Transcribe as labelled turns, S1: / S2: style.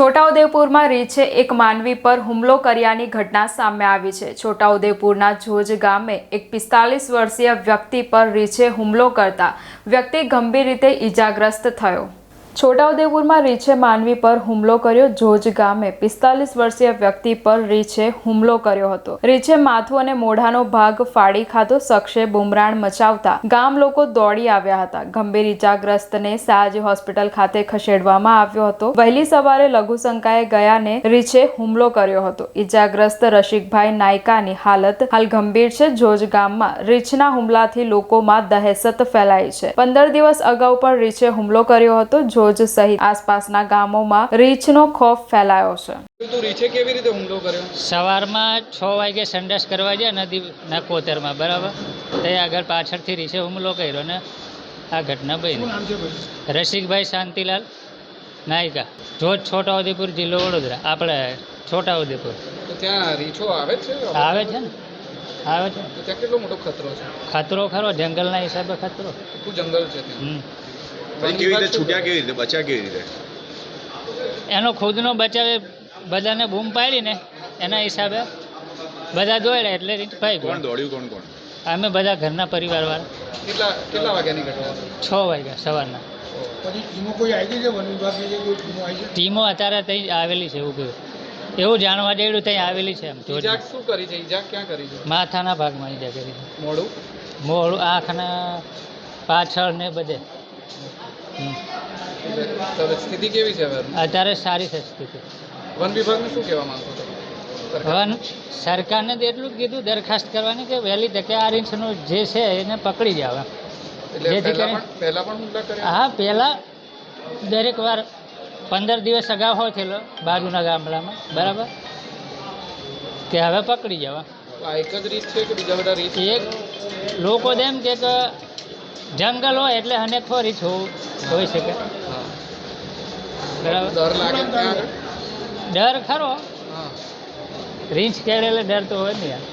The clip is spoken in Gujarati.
S1: છોટાઉદેપુરમાં રીછે એક માનવી પર હુમલો કર્યાની ઘટના સામે આવી છે. છોટાઉદેપુરના જોજ ગામે એક પિસ્તાલીસ વર્ષીય વ્યક્તિ પર રીછે હુમલો કરતા વ્યક્તિ ગંભીર રીતે ઈજાગ્રસ્ત થયો. છોટાઉદેપુરમાં રીછે માનવી પર હુમલો કર્યો. જોજ ગામે પિસ્તાલીસ વર્ષીય વ્યક્તિ પર રીછે હુમલો કર્યો હતો. રીછે માથું અને મોઢાનો ભાગ ફાડી ખાતો શખ્સે બુમરાણ મચાવતા ગામ લોકો દોડી આવ્યા હતા. ગંભીર ઇજાગ્રસ્તને સાજ હોસ્પિટલ ખાતે ખસેડવામાં આવ્યો હતો. વહેલી સવારે લઘુશંકાએ ગયાને રીછે હુમલો કર્યો હતો. ઈજાગ્રસ્ત રસિકભાઈ નાયકાની હાલત હાલ ગંભીર છે. જોજ ગામમાં રીછના હુમલાથી લોકોમાં દહેશત ફેલાઈ છે. પંદર દિવસ અગાઉ પણ રીછે હુમલો કર્યો હતો. જોજ સહિત આસપાસના ગામોમાં રીછનો ખોફ ફેલાયો છે.
S2: તું કેવી રીતે હુમલો કર્યો?
S3: સવારમાં છ વાગે સંડાસ કરવા ગયા નદી નાકોતરમાં બરાબર? તે આગળ પાછળથી રીછે હુમલો કર્યો ને આ ઘટના બની. રસિકભાઈ શાંતિલાલ નાયકા જોજ છોટાઉદેપુર જિલ્લો વડોદરા આપણે છોટાઉદેપુર.
S2: તો ત્યાં રીછો આવે છે?
S3: આવે છે ને? આવે છે.
S2: ત્યાં કેટલો મોટો ખતરો છે?
S3: ખતરો ખરો જંગલના હિસાબે ખતરો.
S2: જંગલ છે
S4: કેવી રીતે છૂટ્યા કેવી રીતે બચ્યા કેવી રીતે?
S3: એનો ખુદનો બચાવે બધાને બૂમ પાડીને એના હિસાબે બધા દોડ્યા એટલે રીત ભાઈ
S4: કોણ દોડ્યું કોણ કોણ?
S3: અમે બધા ઘરના પરિવારવાળા.
S2: કેટલા કેટલા વાગ્યાની ઘટના છ
S3: વાગ્યા સવારના.
S5: ટીમો
S3: અત્યારે ત્યાં આવેલી છે એવું કહ્યું. એવું જાણવા જેવું ત્યાં આવેલી છે એમ જોડે.
S2: શું કરી છે? ઈજા ક્યાં કરી છે?
S3: માથાના ભાગમાં ઈજા કરી છે.
S2: મોડું?
S3: મોડું આંખના પાછળ ને બધે.
S2: સ્થિતિ કેવી છે
S3: અત્યારે સારી છે સ્થિતિ.
S2: વન વિભાગને શું કહેવા સરકાર?
S3: હવે સરકારને તો એટલું જ કીધું દરખાસ્ત કરવાની કે વહેલી તકે આ રીંછનું જે છે એને પકડી જાવ જેથી કરીને- હા પહેલાં દરેક વાર પંદર દિવસ અગાઉ હોય થયેલો બાજુના ગામડામાં બરાબર? કે હવે પકડી જવા
S2: એક જ રીત છે કે બીજા બધા રીત?
S3: એક લોકો એમ કે જંગલ હોય એટલે અનેક છું હોઈ શકે. બરાબર?
S2: ડર લાગે
S3: ડર ખરો. રીંછ કેળે એટલે ડર તો હોય ને યાર.